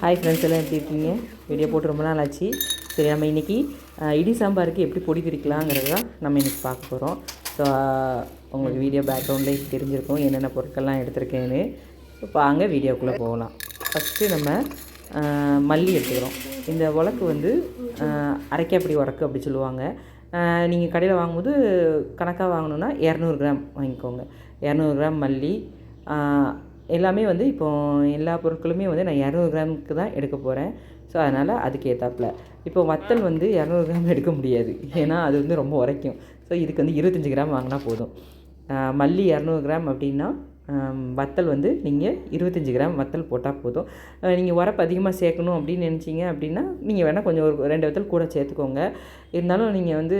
Hi friends எல்லாம் எப்படி இருக்கீங்க? வீடியோ போட்டு ரொம்ப நாள் ஆச்சு சரி நம்ம இன்றைக்கி இடி சாம்பாருக்கு எப்படி பொடி பிரிக்கலாங்கிறது தான் நம்ம இன்றைக்கி பார்க்க போகிறோம் ஸோ உங்களுக்கு வீடியோ பேக்ரவுண்ட்லேயே தெரிஞ்சிருக்கும் என்னென்ன பொருட்கள்லாம் எடுத்திருக்கேன்னு. இப்போ வாங்க வீடியோக்குள்ளே போகலாம். ஃபஸ்ட்டு நம்ம மல்லி எடுத்துக்கிறோம். இந்த உலக்கு வந்து அரைக்காப்படி உரக்கு அப்படி சொல்லுவாங்க. நீங்கள் கடையில் வாங்கும்போது கணக்காக வாங்கணுன்னா இரநூறு கிராம் வாங்கிக்கோங்க. இரநூறு கிராம் மல்லி எல்லாமே வந்து இப்போ எல்லா பொருட்களுமே வந்து நான் இரநூறு கிராமுக்கு தான் எடுக்க போகிறேன் ஸோ அதனால் அதுக்கு ஏற்றாப்பில் இப்போ வத்தல் வந்து இரநூறு கிராம் எடுக்க முடியாது. ஏன்னா அது வந்து ரொம்ப உரைக்கும். ஸோ இதுக்கு வந்து இருபத்தஞ்சி கிராம் வாங்கினா போதும். மல்லி இரநூறு கிராம் அப்படின்னா வத்தல் வந்து நீங்கள் இருபத்தஞ்சி கிராம் வத்தல் போட்டால் போதும். நீங்கள் உரப்பு அதிகமாக சேர்க்கணும் அப்படின்னு நினச்சிங்க அப்படின்னா நீங்கள் வேணால் கொஞ்சம் ஒரு ரெண்டு வத்தல் கூட சேர்த்துக்கோங்க. இருந்தாலும் நீங்கள் வந்து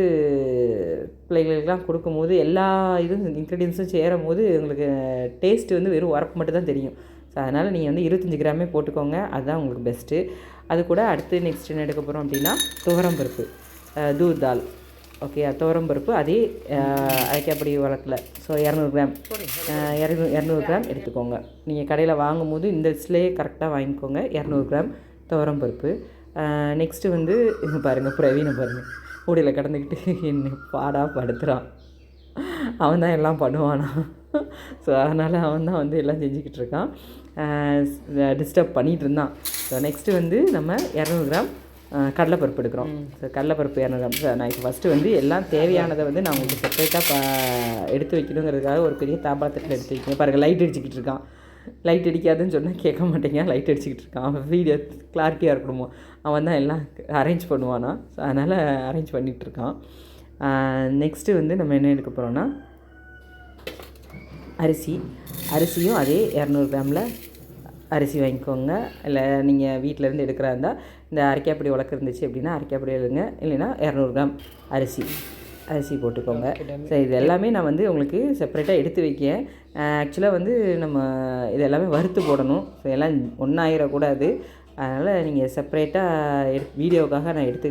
பிள்ளைகளுக்கெல்லாம் கொடுக்கும்போது எல்லா இதுவும் இன்க்ரீடியன்ஸும் சேரும் போது உங்களுக்கு டேஸ்ட்டு வந்து வெறும் உரப்பு மட்டும் தான் தெரியும். ஸோ அதனால் நீங்கள் வந்து இருபத்தஞ்சி கிராமே போட்டுக்கோங்க. அதுதான் உங்களுக்கு பெஸ்ட்டு அது கூட அடுத்து நெக்ஸ்ட் என்ன எடுக்க போகிறோம் அப்படின்னா துவரம் பருப்பு. தூர் தால். ஓகே துவரம் பருப்பு அதே அரைக்காப்படி வழக்கில் ஸோ இரநூறு கிராம். அஹ், இரநூறு இரநூறு கிராம் எடுத்துக்கோங்க. நீங்கள் கடையில் வாங்கும்போது இந்த லிஸ்ட்லேயே கரெக்டாக வாங்கிக்கோங்க. இரநூறு கிராம் துவரம் பருப்பு. நெக்ஸ்ட்டு வந்து இங்க பாருங்கள் பிரவீனை பாருங்கள் கூடையில் கடந்துக்கிட்டு என்ன பாடா படுத்துகிறான் அவன் தான் எல்லாம் பண்ணுவானா. ஸோ அதனால் அவன் தான் வந்து எல்லாம் செஞ்சுக்கிட்டு இருக்கான். டிஸ்டர்ப் பண்ணிகிட்டு இருந்தான். ஸோ நெக்ஸ்ட்டு வந்து நம்ம இரநூறு கிராம் கடலைப்பருப்பு எடுக்கிறோம். ஸோ கடலைப்பருப்பு இரநூறு கிராம். ஸோ நான் இப்போ ஃபஸ்ட்டு வந்து எல்லாம் தேவையானதை வந்து நான் உங்களுக்கு செப்பரேட்டாக எடுத்து வைக்கணுங்கிறதுக்காக ஒரு பெரிய தாம்பாளத்தட்டில் எடுத்து வைக்கணும். பாருங்கள் லைட் அடிச்சுக்கிட்டு இருக்கான். லைட் அடிக்காதுன்னு சொன்னால் கேட்க மாட்டேங்க. லைட் அடிச்சுக்கிட்டு இருக்கான். அவன் வீடியோ கிளாரிட்டியாக இருக்கணுமோ? அவன் தான் எல்லாம் அரேஞ்ச் பண்ணுவானா? ஸோ அதனால் அரேஞ்ச் பண்ணிகிட்ருக்கான் நெக்ஸ்ட்டு வந்து நம்ம என்ன எடுக்க போகிறோன்னா அரிசி. அரிசியும் அதே இரநூறு கிராமில் அரிசி வாங்கிக்கோங்க. இல்லை நீங்கள் வீட்டிலேருந்து எடுக்கிறா இருந்தால் இந்த அரைக்காப்படி உலக்கு இருந்துச்சு அப்படின்னா அரைக்காப்படி எடுங்க. இல்லைன்னா இரநூறு கிராம் அரிசி. அரிசி போட்டுக்கோங்க. ஸோ இது எல்லாமே நான் வந்து உங்களுக்கு செப்பரேட்டாக எடுத்து வைக்கேன் ஆக்சுவலாக வந்து நம்ம இது எல்லாமே வறுத்து போடணும். ஸோ எல்லாம் ஒன்றாயிடக்கூடாது அதனால் நீங்கள் செப்பரேட்டாக எடு வீடியோவுக்காக நான் எடுத்து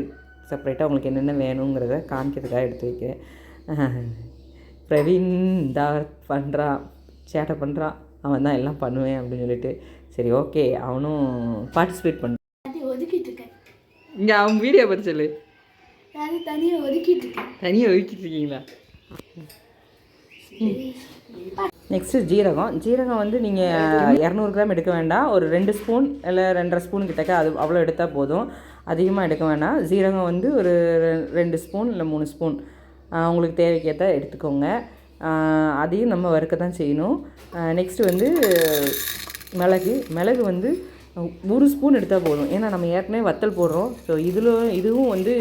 செப்பரேட்டாக உங்களுக்கு என்னென்ன வேணுங்கிறத காமிக்கிறதுக்காக எடுத்து வைக்கிறேன். பிரவீன் தா பண்ணுறான் சேட்டை பண்ணுறான் அவன் தான் எல்லாம் பண்ணுவேன் அப்படின்னு சொல்லிட்டு. சரி ஓகே அவனும் பார்ட்டிசிபேட் பண்ண. ஒதுக்கிட்டு இருக்கேன். இங்கே அவன் வீடியோ பற்றி சொல்லு. தனியாக ஒதுக்கிட்டு இருக்கேன் தனியாக ஒதுக்கிட்டு இருக்கீங்களா? நெக்ஸ்ட்டு ஜீரகம். ஜீரகம் வந்து நீங்கள் இரநூறு கிராம் எடுக்க வேண்டாம். ஒரு ரெண்டு ஸ்பூன் இல்லை ரெண்டரை ஸ்பூன் கிட்டக்க அது அவ்வளோ எடுத்தால் போதும். அதிகமாக எடுக்க வேண்டாம் ஜீரகம் வந்து ஒரு ரெண்டு ஸ்பூன் இல்லை மூணு ஸ்பூன் உங்களுக்கு தேவைக்கேற்ற எடுத்துக்கோங்க. அதையும் நம்ம வறுக்க தான் செய்யணும் நெக்ஸ்ட்டு வந்து மிளகு. மிளகு வந்து ஒரு ஸ்பூன் எடுத்தால் போதும். ஏன்னா நம்ம ஏற்கனவே வத்தல் போடுறோம். ஸோ இதில் இதுவும் வந்து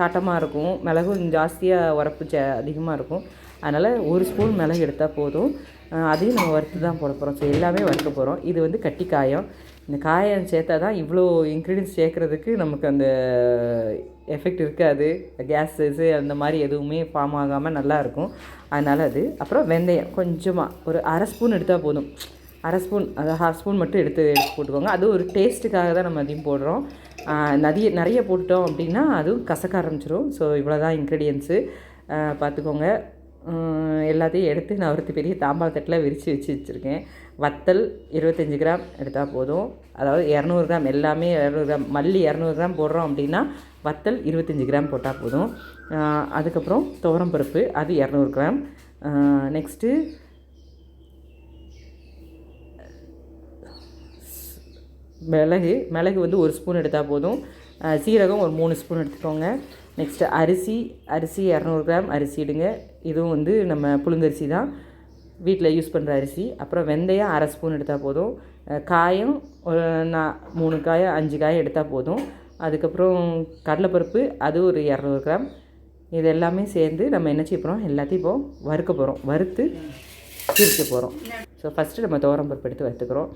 காட்டமாக இருக்கும். மிளகும் ஜாஸ்தியாக உரப்பு ச அதிகமாக இருக்கும். அதனால் ஒரு ஸ்பூன் மிளகு எடுத்தால் போதும். அதையும் நம்ம வறுத்து தான் போட போகிறோம் ஸோ எல்லாமே வறுக்க போகிறோம் இது வந்து கட்டி காயம் இந்த காயம் சேர்த்தா தான் இவ்வளோ இன்க்ரீடியன்ஸ் சேர்க்குறதுக்கு நமக்கு அந்த எஃபெக்ட் இருக்காது. கேஸஸ் அந்த மாதிரி எதுவுமே ஃபார்ம் ஆகாமல் நல்லா இருக்கும். அதனால் அது. அப்புறம் வெந்தயம் கொஞ்சமாக ஒரு அரை ஸ்பூன் எடுத்தால் போதும். அரை ஸ்பூன் அது ஹாஃப் ஸ்பூன் மட்டும் எடுத்து எடுத்து போட்டுக்கோங்க. அது ஒரு டேஸ்ட்டுக்காக தான் நம்ம அதையும் போடுறோம். நிறைய நிறைய போட்டுட்டோம் அப்படின்னா அதுவும் கசக்க ஆரம்பிச்சிடும் ஸோ இவ்வளோ தான் இன்க்ரீடியன்ஸு பார்த்துக்கோங்க. எல்லாத்தையும் எடுத்து நான் ஒரு பெரிய தாம்பாள தட்டில் விரித்து வச்சு வச்சுருக்கேன். வத்தல் இருபத்தஞ்சி கிராம் எடுத்தால் போதும். அதாவது இரநூறு கிராம் எல்லாமே இரநூறு கிராம் மல்லி இரநூறு கிராம் போடுறோம் அப்படின்னா வத்தல் இருபத்தஞ்சி கிராம் போட்டால் போதும். அதுக்கப்புறம் துவரம் பருப்பு அது இரநூறு கிராம். நெக்ஸ்ட்டு மிளகு மிளகு வந்து ஒரு ஸ்பூன் எடுத்தால் போதும். சீரகம் ஒரு மூணு ஸ்பூன் எடுத்துக்கோங்க. நெக்ஸ்ட்டு அரிசி அரிசி இரநூறு கிராம் அரிசி இடுங்க இதுவும் வந்து நம்ம புழுங்கரிசி தான். வீட்டில் யூஸ் பண்ணுற அரிசி. அப்புறம் வெந்தயம் அரை ஸ்பூன் எடுத்தால் போதும். காயம் ஒரு நான் மூணு காயம் அஞ்சு காயம் எடுத்தால் போதும். அதுக்கப்புறம் கடலைப்பருப்பு அது ஒரு இரநூறு கிராம். இது எல்லாமே சேர்ந்து நம்ம என்ன செய்ய போகிறோம் எல்லாத்தையும் இப்போ வறுக்க போகிறோம் வறுத்து பிரிக்க போகிறோம் ஸோ ஃபஸ்ட்டு நம்ம துவரம் பருப்பு எடுத்து வறுத்துக்கிறோம்.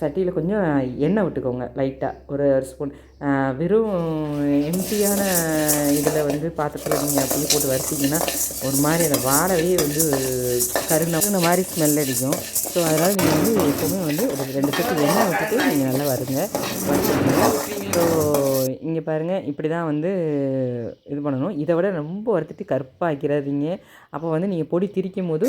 சட்டியில் கொஞ்சம் எண்ணெய் விட்டுக்கோங்க லைட்டாக ஒரு ஒரு ஸ்பூன் வெறும் எம்டியான இதில் வந்து பாத்திரத்தில் நீங்கள் அப்படியே போட்டு வறுத்தீங்கன்னா ஒரு மாதிரி அந்த வாடவே வந்து கருண இந்த மாதிரி ஸ்மெல் அடிக்கும். ஸோ அதனால் நீங்கள் வந்து எப்போவுமே வந்து ஒரு ரெண்டு பேருக்கு எண்ணெய் விட்டுட்டு நீங்கள் நல்லா வருங்க வறுத்துக்கோங்க. ஸோ இங்கே பாருங்கள் இப்படி தான் வந்து இது பண்ணணும். இதை விட ரொம்ப வறுத்துட்டு கருப்பாக்கிறாதீங்க. அப்போ வந்து நீங்கள் பொடி திரிக்கும் போது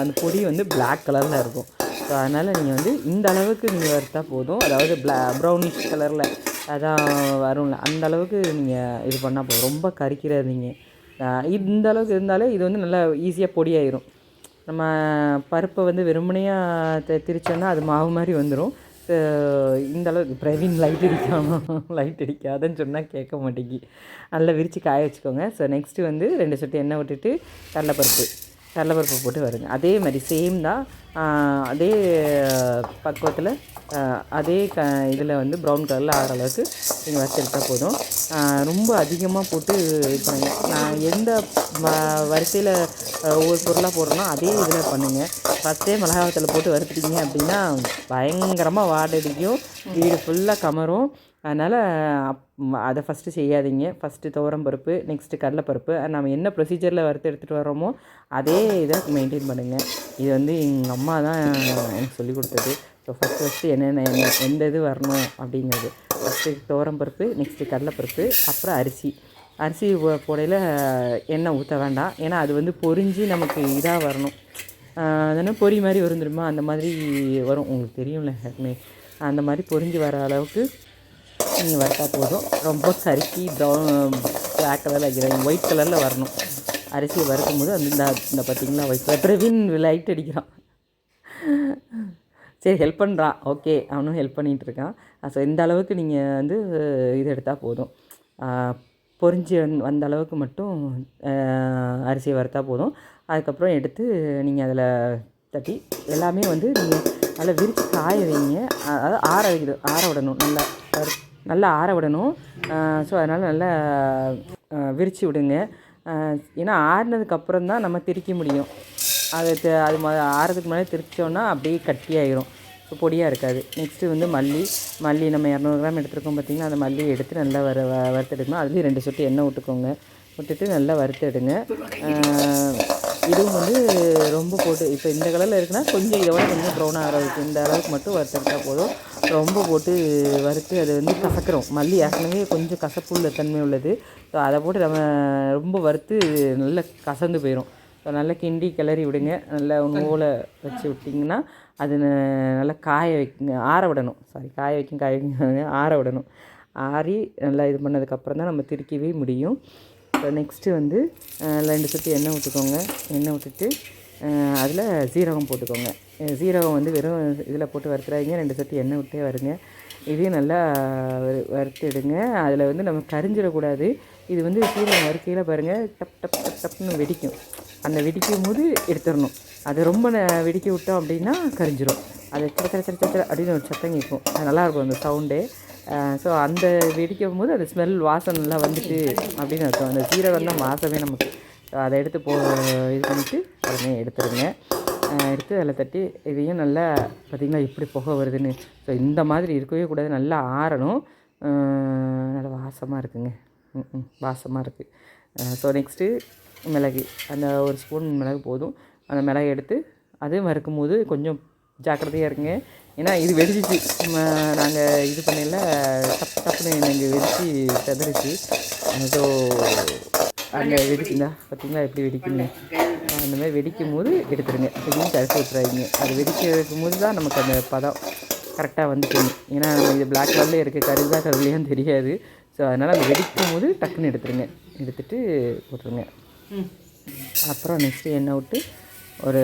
அந்த பொடி வந்து பிளாக் கலரில் இருக்கும். ஸோ அதனால் நீங்கள் வந்து இந்த அளவுக்கு நீங்கள் வறுத்தா போதும். அதாவது பிளா ப்ரௌனிஷ் கலரில் அதான் வரும்ல. அந்த அளவுக்கு நீங்கள் இது பண்ணால் போதும். ரொம்ப கறிக்கிறாதீங்க இந்த அளவுக்கு இருந்தாலே இது வந்து நல்லா ஈஸியாக பொடியாயிரும். நம்ம பருப்பை வந்து வெறுமனையாக திரிச்சோன்னா அது மாவு மாதிரி வந்துடும் இந்த அளவுக்கு பிரவீன் லைட் அடிக்காமல் லைட் அடிக்காதன்னு சொன்னால் கேட்க மாட்டேங்கி. நல்லா விரித்து காய வச்சுக்கோங்க. ஸோ நெக்ஸ்ட்டு வந்து ரெண்டு சொட்டு எண்ணெய் விட்டுட்டு கடலைப்பருப்பு கடலைப்பருப்பு போட்டு வருங்க. அதே மாதிரி சேம் தான் அதே பக்குவத்தில் அதே க இதில் வந்து ப்ரௌன் கலரில் ஆகிற அளவுக்கு நீங்கள் வறுத்தெடுத்தால் போதும். ரொம்ப அதிகமாக போட்டு இது பண்ணுங்கள் நான் எந்த வ- வரிசையில் ஒவ்வொரு பொருளாக போடுறோனோ அதே இதில் பண்ணுங்கள் ஃபஸ்ட்டே மிளகாவத்தில் போட்டு வறுத்துட்டீங்க அப்படின்னா பயங்கரமாக வாடடிக்கும் வீடு ஃபுல்லாக கமரும். அதனால் அப் அதை ஃபஸ்ட்டு செய்யாதீங்க. ஃபஸ்ட்டு துவரம் பருப்பு நெக்ஸ்ட்டு கடலைப்பருப்பு. நம்ம என்ன ப்ரொசீஜரில் வறுத்து எடுத்துகிட்டு வரோமோ அதே இதை மெயின்டைன் பண்ணுங்கள் இது வந்து எங்கள் அம்மா தான் எனக்கு சொல்லி கொடுத்தது. ஸோ ஃபஸ்ட்டு ஃபஸ்ட்டு என்னென்ன என்ன எந்த இது வரணும் அப்படிங்கிறது. ஃபஸ்ட்டு துவரம் பருப்பு நெக்ஸ்ட்டு கடலைப்பருப்பு அப்புறம் அரிசி. அரிசி போடையில் எண்ணெய் ஊற்ற வேண்டாம். ஏன்னா அது வந்து பொரிஞ்சு நமக்கு இதாக வரணும். அதனால் பொரி மாதிரி வரும் தெரியுமா அந்த மாதிரி வரும். உங்களுக்கு தெரியும்ல ஏற்கனவே அந்த மாதிரி பொரிஞ்சு வர அளவுக்கு நீங்கள் வறுத்தா போதும். ரொம்ப சறுக்கி ப்ரௌன் பிளாக் கலரில் வைக்கிறேன் ஒயிட் கலரில் வரணும். அரிசியை வறுக்கும் போது அந்த இந்த இந்த பார்த்தீங்களா ஒயிட் கலர் பிரவீன் லைட் அடிக்கிறான். சரி ஹெல்ப் பண்ணுறான் ஓகே அவனும் ஹெல்ப் பண்ணிகிட்ருக்கான் ஸோ இந்த அளவுக்கு நீங்கள் வந்து இது எடுத்தால் போதும். ஆஹ், பொரிஞ்சு வந்- வந்த அளவுக்கு மட்டும் அரிசியை வறுத்தால் போதும். அதுக்கப்புறம் எடுத்து நீங்கள் அதில் தட்டி எல்லாமே வந்து நீங்கள் நல்லா விரித்து காய வைங்க. அதாவது ஆற வைக்கிறது ஆற விடணும். நல்லா நல்லா ஆற விடணும். ஸோ அதனால் நல்லா விரித்து விடுங்க. ஏன்னா ஆறினதுக்கப்புறம் தான் நம்ம திரிக்க முடியும். அது அது ஆறதுக்கு முன்னாடி திரிச்சோன்னா அப்படியே கட்டியாயிரும். ஸோ பொடியாக இருக்காது. நெக்ஸ்ட்டு வந்து மல்லி. மல்லி நம்ம இரநூறு கிராம் எடுத்துருக்கோம் பார்த்திங்கன்னா அந்த மல்லியை எடுத்து நல்லா வறு வ- வறுத்தெடுக்கணும். அதுலேயும் ரெண்டு சொட்டு எண்ணெய் விட்டுக்கோங்க விட்டுட்டு நல்லா வறுத்தெடுங்க. இதுவும் வந்து ரொம்ப போட்டு இப்போ இந்த கலரில் இருக்குன்னா கொஞ்சம் இதோட கொஞ்சம் ப்ரௌன் ஆகிறதுக்கு இந்த அளவுக்கு மட்டும் வறுத்தெடுத்தால் போதும். ரொம்ப போட்டு வறுத்து அது வந்து கசக்கிறோம். மல்லி ஏற்கனவே கொஞ்சம் கசப்புள்ள தன்மை உள்ளது. ஸோ அதை போட்டு நம்ம ரொம்ப வறுத்து நல்லா கசந்து போயிடும் ஸோ நல்லா கிண்டி கிளறி விடுங்க. நல்லா நூலை வச்சு விட்டிங்கன்னா அது நல்லா காய வைக்குங்க. ஆற விடணும். சாரி காய வைக்கும் காய வைக்கும் ஆற விடணும். ஆறி நல்லா இது பண்ணதுக்கப்புறம் தான் நம்ம திருக்கவே முடியும். இப்போ நெக்ஸ்ட்டு வந்து ரெண்டு சுற்றி எண்ணெய் விட்டுக்கோங்க. எண்ணெய் விட்டுட்டு அதில் சீரகம் போட்டுக்கோங்க. சீரகம் வந்து வெறும் இதில் போட்டு வறுத்துறாதீங்க. ரெண்டு சொட்டு எண்ணெய் விட்டே வருங்க. இதையும் நல்லா வறு- வறுத்துடுங்க. அதில் வந்து நம்ம கரிஞ்சிடக்கூடாது. இது வந்து சீரகம் வறுக்கையில் பாருங்கள் டப் டப் டப் டப்னு வெடிக்கும். அந்த வெடிக்கும் போது எடுத்துடணும். அது ரொம்ப ந- வெடிக்க விட்டோம் அப்படின்னா கரிஞ்சிரும். அது சிற சிற சிற சிற அப்படின்னு ஒரு சத்தம் கேட்கும். அது நல்லாயிருக்கும் அந்த சவுண்டே ஸோ அந்த வெடிக்கும் போது அது ஸ்மெல் வாசம் நல்லா வந்துட்டு அப்படின்னு அர்த்தம். அந்த சீரகம் தான் வாசமே நமக்கு. ஸோ அதை எடுத்து போ இது பண்ணிவிட்டு உடனே எடுத்துருங்க எடுத்து அதில் தட்டி இதையும் நல்லா பார்த்திங்கன்னா எப்படி புகை வருதுன்னு. ஸோ இந்த மாதிரி இருக்கவே கூடாது. நல்லா ஆறணும். நல்லா வாசமாக இருக்குங்க. ம் ம் வாசமாக இருக்குது ஸோ நெக்ஸ்ட்டு மிளகு. அந்த ஒரு ஸ்பூன் மிளகு போதும். அந்த மிளகு எடுத்து அது வறுக்கும் போது கொஞ்சம் ஜாக்கிரதையாக இருங்க. ஏன்னா இது வெடிச்சிச்சு. நாங்கள் இது பண்ணல டப் டப்புன்னு எனக்கு வெடிச்சு செதறிச்சு. ஸோ அங்கே வெடிக்குந்தா பார்த்தீங்களா எப்படி வெடிக்குங்க அந்த மாதிரி வெடிக்கும் போது எடுத்துருங்க. அப்படின்னு கரைச்சி விட்றாதீங்க அது வெடிக்க வைக்கும் போது தான் நமக்கு அந்த பதம் கரெக்டாக வந்துக்கணும் ஏன்னா நம்ம இது பிளாக் கலரில் இருக்குது கருதா கருவிலையான்னு தெரியாது. ஸோ அதனால் அந்த வெடிக்கும் போது டக்குன்னு எடுத்துருங்க. எடுத்துகிட்டு போட்டுருங்க. அப்புறம் நெக்ஸ்ட்டு எண்ணெய் விட்டு ஒரு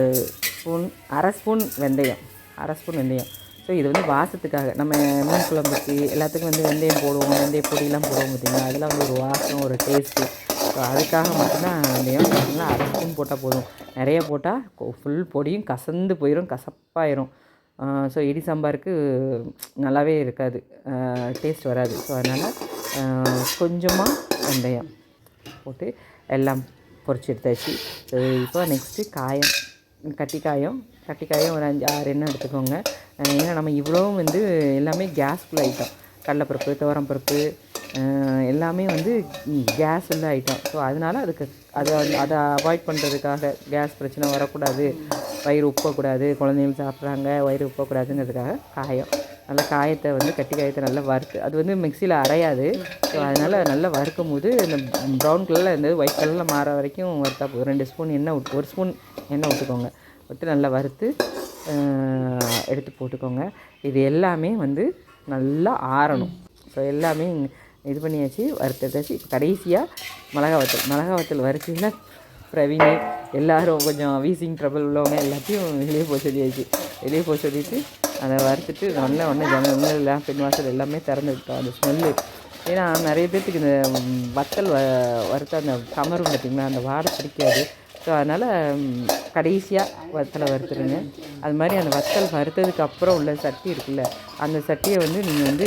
ஸ்பூன் அரை ஸ்பூன் வெந்தயம். அரை ஸ்பூன் வெந்தயம். ஸோ இது வந்து வாசத்துக்காக. நம்ம மீன் குழம்புக்கு எல்லாத்துக்கும் வந்து வெந்தயம் போடுவோம். வெந்தய பொடியெலாம் போடுவோம் பார்த்திங்கன்னா அதெல்லாம் வந்து ஒரு வாசம் ஒரு டேஸ்ட்டு ஸோ அதுக்காக மட்டும்தான் வெந்தயம் பார்த்தீங்கன்னா அரை ஸ்பூன் போட்டால் போதும். நிறைய போட்டால் ஃபுல் பொடியும் கசந்து போயிடும் கசப்பாயிரும். ஸோ இடி சாம்பாருக்கு நல்லாவே இருக்காது. டேஸ்ட் வராது. ஸோ அதனால் கொஞ்சமாக வெந்தயம் போட்டு எல்லாம் பொரிச்சு எடுத்தாச்சு இப்போ நெக்ஸ்ட்டு காயம் கட்டி காயம் கட்டி காயம் ஒரு அஞ்சு ஆறு எண்ணெய் எடுத்துக்கோங்க. ஏன்னா நம்ம இவ்வளோவும் வந்து எல்லாமே கேஸ் ஃபுல் ஐட்டம் கடலைப்பருப்பு துவரம்பருப்பு எல்லாமே வந்து கேஸ் உள்ள ஐட்டம் ஸோ அதனால் அதுக்கு அதை அதை அவாய்ட் பண்ணுறதுக்காக கேஸ் பிரச்சனை வரக்கூடாது. வயிறு உப்பக்கூடாது. குழந்தைங்க சாப்பிட்றாங்க வயிறு உப்பக்கூடாதுங்கிறதுக்காக காயம். நல்லா காயத்தை வந்து கட்டி காயத்தை நல்லா வறுத்து அது வந்து மிக்சியில் அரையாது. ஸோ அதனால் நல்லா வறுக்கும் போது இந்த ப்ரௌன் கலரில் இருந்தது ஒயிட் கலரில் மாற வரைக்கும் வறுத்தா போதும். ரெண்டு ஸ்பூன் எண்ணெய் விட்டு ஒரு ஸ்பூன் எண்ணெய் விட்டுக்கோங்க விட்டு நல்லா வறுத்து எடுத்து போட்டுக்கோங்க. இது எல்லாமே வந்து நல்லா ஆறணும். ஸோ எல்லாமே இது பண்ணியாச்சு வறுத்ததாச்சு. இப்போ கடைசியாக மிளகா வத்தல் மிளகா வத்தல் வறுத்தீங்கன்னா பிரவீன் எல்லோரும் கொஞ்சம் வீசிங் ட்ரபிள் உள்ளவங்க எல்லாத்தையும் வெளியே போக சொல்லியாச்சு. வெளியே போக சொல்லிட்டு அதை வறுத்துட்டு நல்லா ஒன்று ஜன்னல் எல்லாம் பெண் வாசல் எல்லாமே திறந்து விட்டோம். அந்த ஸ்மெல்லு ஏன்னா நிறைய பேர்த்துக்கு இந்த வத்தல் வ வறுத்த அந்த கமரும் பார்த்திங்களா அந்த வாடை பிடிக்காது. ஸோ அதனால் கடைசியாக வத்தலை வறுத்துருங்க. அது மாதிரி அந்த வத்தல் வறுத்ததுக்கு அப்புறம் உள்ள சட்டி இருக்குல்ல அந்த சட்டியை வந்து நீங்கள் வந்து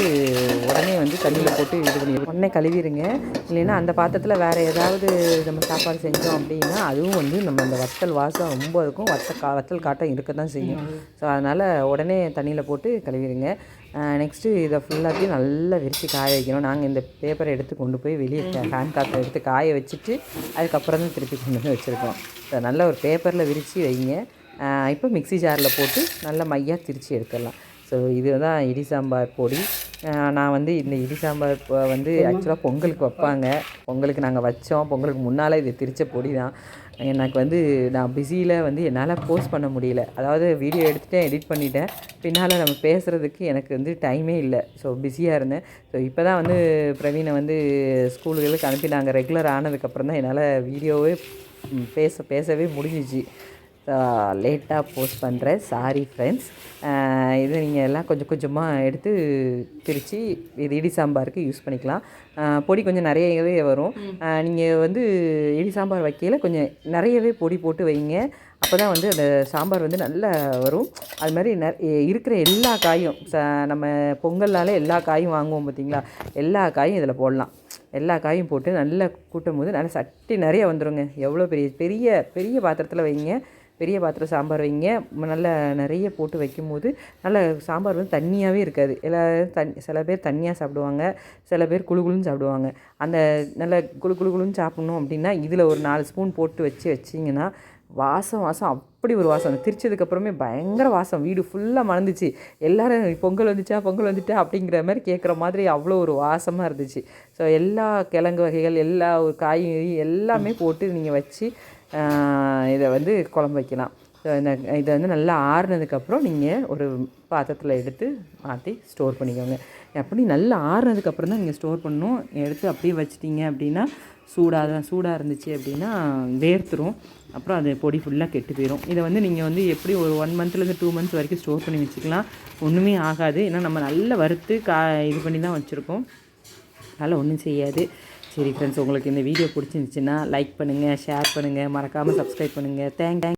உடனே வந்து தண்ணியில் போட்டு இது பண்ணி உடனே கழுவிடுங்க இல்லைன்னா அந்த பாத்திரத்தில் வேறு ஏதாவது நம்ம சாப்பாடு செஞ்சோம் அப்படின்னா அதுவும் வந்து நம்ம அந்த வத்தல் வாசம் ரொம்ப இருக்கும். வத்த கா வத்தல் காட்டம் இருக்க தான் செய்யும். ஸோ அதனால் உடனே தண்ணியில் போட்டு கழுவிடுங்க நெக்ஸ்ட்டு இதை ஃபுல்லாத்தையும் நல்லா விரித்து காய வைக்கணும். நாங்கள் இந்த பேப்பரை எடுத்து கொண்டு போய் வெளியே ஹேண்ட் காப்பில் எடுத்து காய வச்சுட்டு அதுக்கப்புறம் தான் திருப்பி கொண்டு வந்து வச்சுருக்கோம். ஸோ நல்ல ஒரு பேப்பரில் விரித்து வைங்க. இப்போ மிக்ஸி ஜாரில் போட்டு நல்லா மையாக திரித்து எடுத்துடலாம். ஸோ இதுதான் இடி சாம்பார் பொடி. நான் வந்து இந்த இடி சாம்பார் வந்து ஆக்சுவலாக பொங்கலுக்கு வைப்பாங்க. பொங்கலுக்கு நாங்கள் வச்சோம். பொங்கலுக்கு முன்னால் இது திரிச்ச பொடி தான். எனக்கு வந்து நான் பிஸியில் வந்து என்னால் போஸ்ட் பண்ண முடியல. அதாவது வீடியோ எடுத்துகிட்டேன் எடிட் பண்ணிட்டேன். பின்னால் நம்ம பேசுகிறதுக்கு எனக்கு வந்து டைமே இல்லை. ஸோ பிஸியாக இருந்தேன். ஸோ இப்போ தான் வந்து பிரவீனை வந்து ஸ்கூலுகளுக்கு அனுப்பி நாங்கள் ரெகுலர் ஆனதுக்கப்புறம் தான் என்னால் வீடியோவே பேச பேசவே முடிஞ்சிச்சு. லேட்டாக போஸ்ட் பண்ணுறேன் சாரி ஃப்ரெண்ட்ஸ் இது நீங்கள் எல்லாம் கொஞ்சம் கொஞ்சமாக எடுத்து பிரித்து இது இடி சாம்பாருக்கு யூஸ் பண்ணிக்கலாம். பொடி கொஞ்சம் நிறையவே வரும். நீங்கள் வந்து இடி சாம்பார் வைக்கையில் கொஞ்சம் நிறையவே பொடி போட்டு வைங்க. அப்போ தான் வந்து அந்த சாம்பார் வந்து நல்லா வரும். அது மாதிரி ந இருக்கிற எல்லா காயும் ச நம்ம பொங்கல்னாலே எல்லா காயும் வாங்குவோம் பார்த்தீங்களா எல்லா காயும் இதில் போடலாம். எல்லா காயும் போட்டு நல்லா கூட்டும் போது நல்லா சட்டி நிறைய வந்துருங்க. எவ்வளோ பெரிய பெரிய பெரிய பாத்திரத்தில் வைங்க. பெரிய பாத்திரம் சாம்பார் வைங்க. நல்லா நிறைய போட்டு வைக்கும்போது நல்ல சாம்பார் வந்து தண்ணியாகவே இருக்காது. எல்லோரும் தண் சில பேர் தண்ணியாக சாப்பிடுவாங்க. சில பேர் குளு சாப்பிடுவாங்க. அந்த நல்ல குழு குளு குளுன்னு சாப்பிட்ணும் அப்படின்னா இதில் ஒரு நாலு ஸ்பூன் போட்டு வச்சு வச்சிங்கன்னா வாசம் வாசம் அப்படி ஒரு வாசம். திரிச்சதுக்கப்புறமே பயங்கர வாசம். வீடு ஃபுல்லாக மணந்துச்சு எல்லோரும் பொங்கல் வந்துச்சா? பொங்கல் வந்துட்டா? அப்படிங்கிற மாதிரி கேட்குற மாதிரி அவ்வளோ ஒரு வாசமாக இருந்துச்சு. ஸோ எல்லா கிழங்கு வகைகள் எல்லா ஒரு காய்கறி எல்லாமே போட்டு நீங்கள் வச்சு இதை வந்து குழம்பு வைக்கலாம். இந்த இதை வந்து நல்லா ஆறுனதுக்கப்புறம் நீங்கள் ஒரு பாத்திரத்தில் எடுத்து மாற்றி ஸ்டோர் பண்ணிக்கோங்க. அப்படி நல்லா ஆறுனதுக்கப்புறம் தான் நீங்கள் ஸ்டோர் பண்ணணும். எடுத்து அப்படியே வச்சிட்டிங்க அப்படின்னா சூடாக தான் சூடாக இருந்துச்சு அப்படின்னா வேர்த்துரும். அப்புறம் அது பொடி ஃபுல்லாக கெட்டு போயிடும் இதை வந்து நீங்கள் வந்து எப்படி ஒரு ஒன் மந்த்லேருந்து டூ மந்த்ஸ் வரைக்கும் ஸ்டோர் பண்ணி வச்சுக்கலாம். ஒன்றுமே ஆகாது. ஏன்னா நம்ம நல்லா வறுத்து கா இது பண்ணி தான் வச்சுருக்கோம். அதனால் ஒன்றும் செய்யாது. சரி ஃப்ரெண்ட்ஸ் உங்களுக்கு இந்த வீடியோ பிடிச்சிருந்துச்சின்னா லைக் பண்ணுங்கள் ஷேர் பண்ணுங்கள் மறக்காமல் சப்ஸ்கிரைப் பண்ணுங்கள் தேங்க் தேங்க்